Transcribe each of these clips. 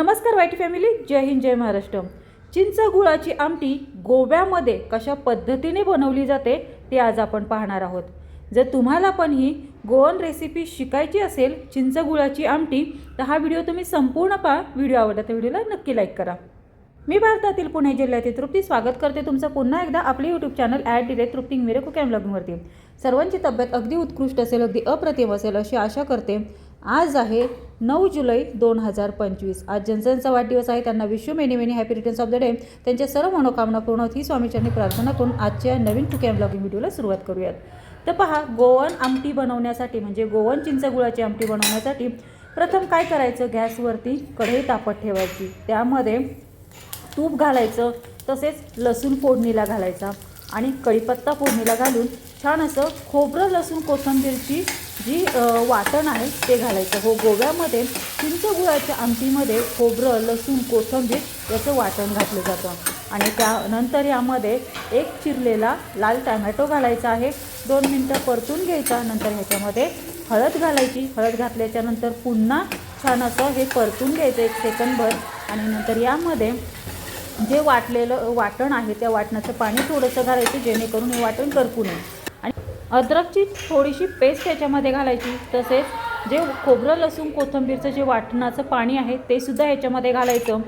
नमस्कार वाईट फॅमिली जय हिंद जय महाराष्ट्र. चिंच गुळाची आमटी गोव्यामध्ये कशा पद्धतीने बनवली जाते ते आज आपण पाहणार आहोत. जर तुम्हाला पण ही गोवन रेसिपी शिकायची असेल चिंच गुळाची आमटी तर हा व्हिडिओ तुम्ही संपूर्ण पहा. व्हिडिओ आवडला तर व्हिडिओला नक्की लाईक करा. मी भारतातील पुणे जिल्ह्यातील तृप्ती स्वागत करते तुमचं पुन्हा एकदा आपले यूट्यूब चॅनल ॲड डिले तृप्ती मिरेको कुकॅम ब्लॉगिंगवरती सर्वांची तब्येत अगदी उत्कृष्ट असेल अगदी अप्रतिम असेल अशी आशा करते. आज आहे नऊ जुलै दोन हजार पंचवीस. आज ज्यांचा वाढदिवस आहे. त्यांना विश्व many many happy returns of the day. त्यांच्या सर्व मनोकामना पूर्ण होती. स्वामीच्यांनी प्रार्थना करून आजच्या नवीन टुकॅम ब्लॉगिंग व्हिडिओला सुरुवात करूयात. तर पहा गोवन आमटी बनवण्यासाठी म्हणजे गोवन चिंचगुळाची आमटी बनवण्यासाठी प्रथम काय करायचं? गॅसवरती कढई तापत ठेवायची. त्यामध्ये तूप घालायचं तसेच लसूण फोडणीला घालायचा आणि कढीपत्ता फोडणीला घालून छान असं खोबरं लसूण कोथिंबीरची जी वाटण आहे ते घालायचं. हो गोव्यामध्ये चिंचगुळाच्या आमटीमध्ये खोबरं लसूण कोथंबीर याचं वाटण घातलं जातं. आणि त्यानंतर यामध्ये एक चिरलेला लाल टॅमॅटो घालायचा आहे. दोन मिनटं परतून घ्यायचा नंतर ह्याच्यामध्ये हळद घालायची. हळद घातल्याच्यानंतर पुन्हा छान असं हे परतून घ्यायचं एक सेकंदभर. आणि नंतर यामध्ये जे वाटलेलं वाटण आहे त्या वाटणाचं पाणी थोडंसं घालायचं जेणेकरून हे वाटण करपू नये. अद्रकची थोडीशी पेस्ट याच्यामध्ये घालायची. तसेच जे खोबरं लसूण कोथिंबीरचं जे वाटणाचं पाणी आहे ते सुद्धा याच्यामध्ये घालायचं.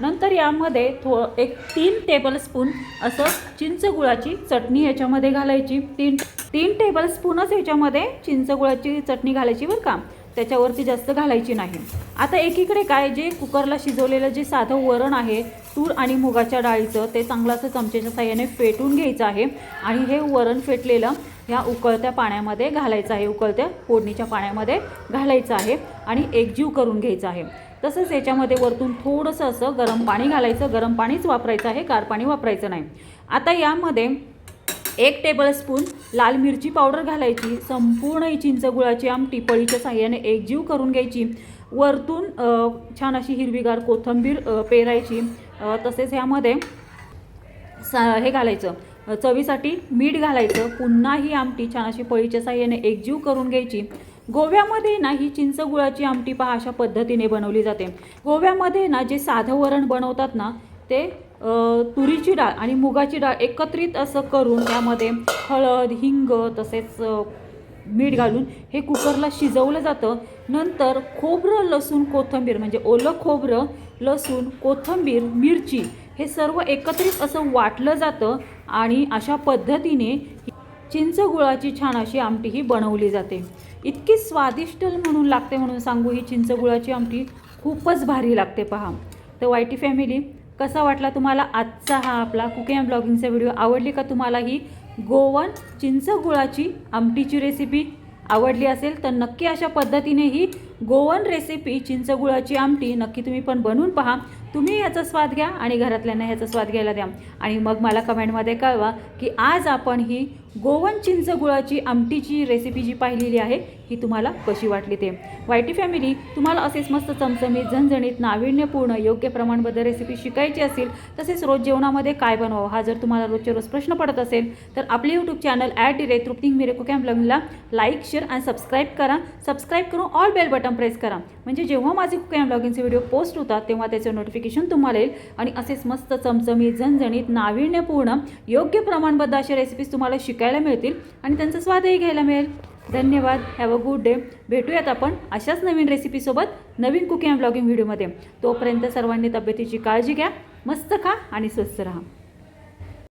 नंतर यामध्ये थो एक तीन टेबलस्पून असं चिंच गुळाची चटणी याच्यामध्ये घालायची. तीन तीन टेबलस्पूनच याच्यामध्ये चिंच गुळाची चटणी घालायची बरं का. त्याच्यावरती जास्त घालायची नाही. आता एकीकडे काय जे कुकरला शिजवलेलं जे साधं वरण आहे तूर आणि मुगाच्या डाळीचं ते चांगलं असं चमच्याच्या साह्याने फेटून घ्यायचं आहे. आणि हे वरण फेटलेलं ह्या उकळत्या पाण्यामध्ये घालायचं आहे. उकळत्या फोडणीच्या पाण्यामध्ये घालायचं आहे आणि एकजीव करून घ्यायचं आहे. तसंच याच्यामध्ये वरतून थोडंसं असं गरम पाणी घालायचं. गरम पाणीच वापरायचं आहे. गार पाणी वापरायचं नाही. आता यामध्ये एक टेबलस्पून लाल मिरची पावडर घालायची. संपूर्ण ही चिंचगुळाची आमटी पळीच्या साह्याने एकजीव करून घ्यायची. वरतून छान अशी हिरवीगार कोथिंबीर पेरायची. तसेच यामध्ये सा हे घालायचं. चवीसाठी मीठ घालायचं पुन्हा ही आमटी छान अशी पळीच्या साह्याने एकजीव करून घ्यायची. गोव्यामध्ये ना ही चिंचगुळाची आमटी पहा अशा पद्धतीने बनवली जाते. गोव्यामध्ये ना जे साधं वरण बनवतात ना ते तुरीची डाळ आणि मुगाची डाळ एकत्रित असं करून त्यामध्ये हळद हिंग तसेच मीठ घालून हे कुकरला शिजवलं जातं. नंतर खोबरं लसूण कोथिंबीर म्हणजे ओलं खोबरं लसूण कोथिंबीर मिरची हे सर्व एकत्रित असं वाटलं जातं. आणि अशा पद्धतीने चिंच गुळाची छान अशी आमटी ही बनवली जाते. इतकी स्वादिष्ट म्हणून लागते म्हणून सांगू ही चिंच गुळाची आमटी खूपच भारी लागते पहा. तर वायटी फॅमिली कसा वाटला तुम्हाला आजचा हा आपला कुकिंग अँड ब्लॉगिंगचा व्हिडिओ? आवडली का तुम्हाला ही गोवन चिंच गुळाची आमटीची रेसिपी आवडली असेल तर नक्की अशा पद्धतीने ही गोवन रेसिपी चिंचगुळाची आमटी नक्की तुम्ही पण बनवून पहा. तुम्ही याचा स्वाद घ्या आणि घरातल्यांना ह्याचा स्वाद घ्यायला द्या. आणि मग मला कमेंटमध्ये कळवा की आज आपण ही गोवन चिंच गुळाची आमटीची रेसिपी जी पाहिलेली आहे ही तुम्हाला कशी वाटली ते? वायटी फॅमिली तुम्हाला असेच मस्त चमचमीत झणझणीत नाविन्यपूर्ण योग्य प्रमाणबद्ध रेसिपी शिकायची असेल तसेच रोज जेवणामध्ये काय बनवावं हा जर तुम्हाला रोजचे रोज प्रश्न पडत असेल तर आपले यूट्यूब चॅनल ॲट डिरे तृप्तिंग मिरे कुकॅम ब्लॉगिंगला लाईक शेअर आणि सबस्क्राईब करा. सबस्क्राईब करून ऑल बेल बटन प्रेस करा. म्हणजे जेव्हा माझे कुकॅम ब्लॉगिंगचे व्हिडिओ पोस्ट होतात तेव्हा त्याचं नोटिफिकेशन तुम्हाला येईल. आणि असेच मस्त चमचमीत झणझणीत नाविन्यपूर्ण योग्य प्रमाणबद्ध अशा रेसिपीज तुम्हाला शिकायला मिळतील आणि त्यांचा स्वादही घ्यायला मिळेल. धन्यवाद. हॅव अ गुड डे भेटूयात आपण अशाच नवीन रेसिपीसोबत नवीन कुकिंग ब्लॉगिंग व्हिडिओमध्ये तोपर्यंत सर्वांनी तब्येतीची काळजी घ्या मस्त खा आणि स्वस्त राहा.